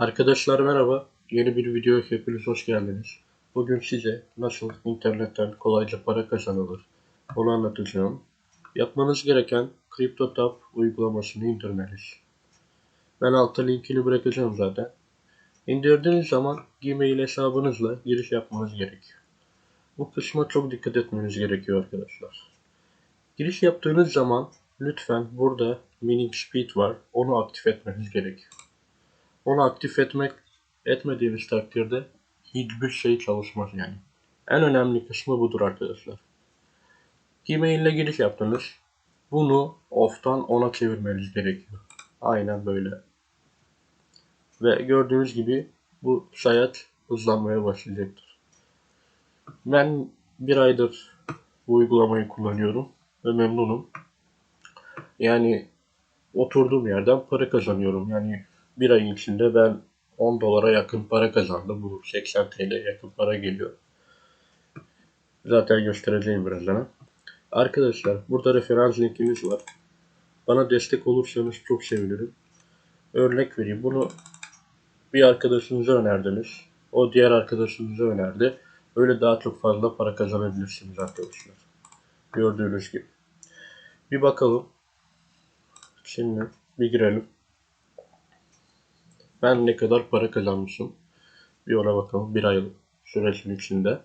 Arkadaşlar merhaba. Yeni bir videoya hepiniz hoş geldiniz. Bugün size nasıl internetten kolayca para kazanılır onu anlatacağım. Yapmanız gereken CryptoTab uygulamasını indirmeniz. Ben altta linkini bırakacağım zaten. İndirdiğiniz zaman Gmail hesabınızla giriş yapmanız gerekiyor. Bu kısma çok dikkat etmeniz gerekiyor arkadaşlar. Giriş yaptığınız zaman lütfen burada Mining Speed var. Onu aktif etmeniz gerekiyor. Onu aktif etmek etmediğiniz takdirde hiçbir şey çalışmaz yani. En önemli kısmı budur arkadaşlar. Gmail ile giriş yaptınız. Bunu off'tan on'a çevirmeniz gerekiyor. Aynen böyle. Ve gördüğünüz gibi bu sayat hızlanmaya başlayacaktır. Ben bir aydır bu uygulamayı kullanıyorum ve memnunum. Yani oturduğum yerden para kazanıyorum. Yani bir ay içinde ben 10 dolara yakın para kazandım. Bu 80 TL yakın para geliyor. Zaten göstereceğim birazdan. Arkadaşlar burada referans linkimiz var. Bana destek olursanız çok sevinirim. Örnek vereyim. Bunu bir arkadaşınıza önerdiniz. O diğer arkadaşınıza önerdi. Öyle daha çok fazla para kazanabilirsiniz arkadaşlar. Gördüğünüz gibi. Bir bakalım. Şimdi bir girelim. Ben ne kadar para kazanmışım? Bir ona bakalım. Bir ay süresinin içinde.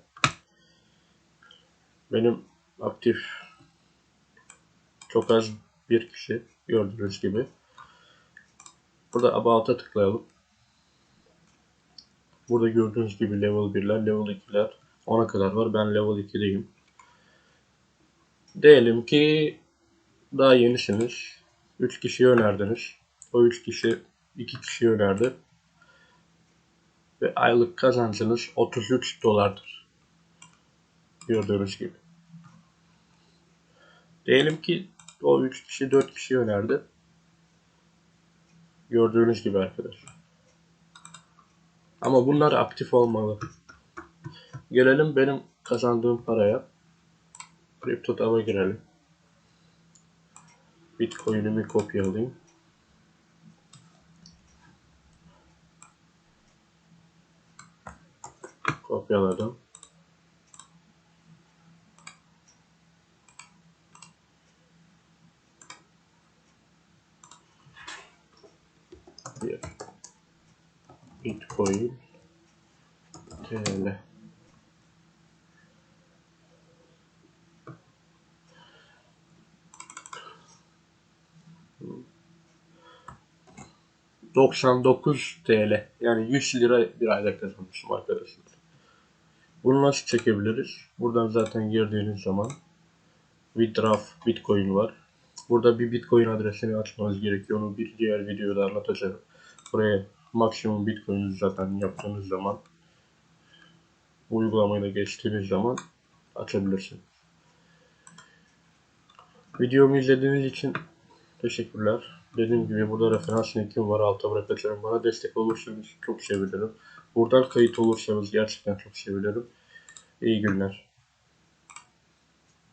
Benim aktif çok az bir kişi gördüğünüz gibi. Burada About'a tıklayalım. Burada gördüğünüz gibi level 1'ler, level 2'ler 10'a kadar var. Ben level 2'deyim. Diyelim ki daha yenisiniz. 3 kişiyi önerdiniz. O 3 kişi 2 kişi önerdi. Ve aylık kazancınız 33 dolardır. Gördüğünüz gibi. Diyelim ki o 3 kişi 4 kişi önerdi. Gördüğünüz gibi arkadaşlar. Ama bunlar aktif olmalı. Gelelim benim kazandığım paraya. CryptoTab'a girelim. Bitcoin'imi kopyalayayım. Kopyaladım. Bir Bitcoin TL ...99 TL. Yani 100 lira bir ayda kazanmışım arkadaşlar. Bunu nasıl çekebiliriz? Buradan zaten girdiğiniz zaman Withdraw Bitcoin var. Burada bir Bitcoin adresini açmanız gerekiyor. Onu bir diğer videoda anlatacağım. Buraya maksimum Bitcoin zaten yaptığınız zaman uygulamayla geçtiğiniz zaman açabilirsiniz. Videomu izlediğiniz için teşekkürler. Dediğim gibi burada referans linkim var. Alta bırakacağım. Bana destek olursanız çok sevinirim. Buradan kayıt olursanız gerçekten çok sevinirim. İyi günler.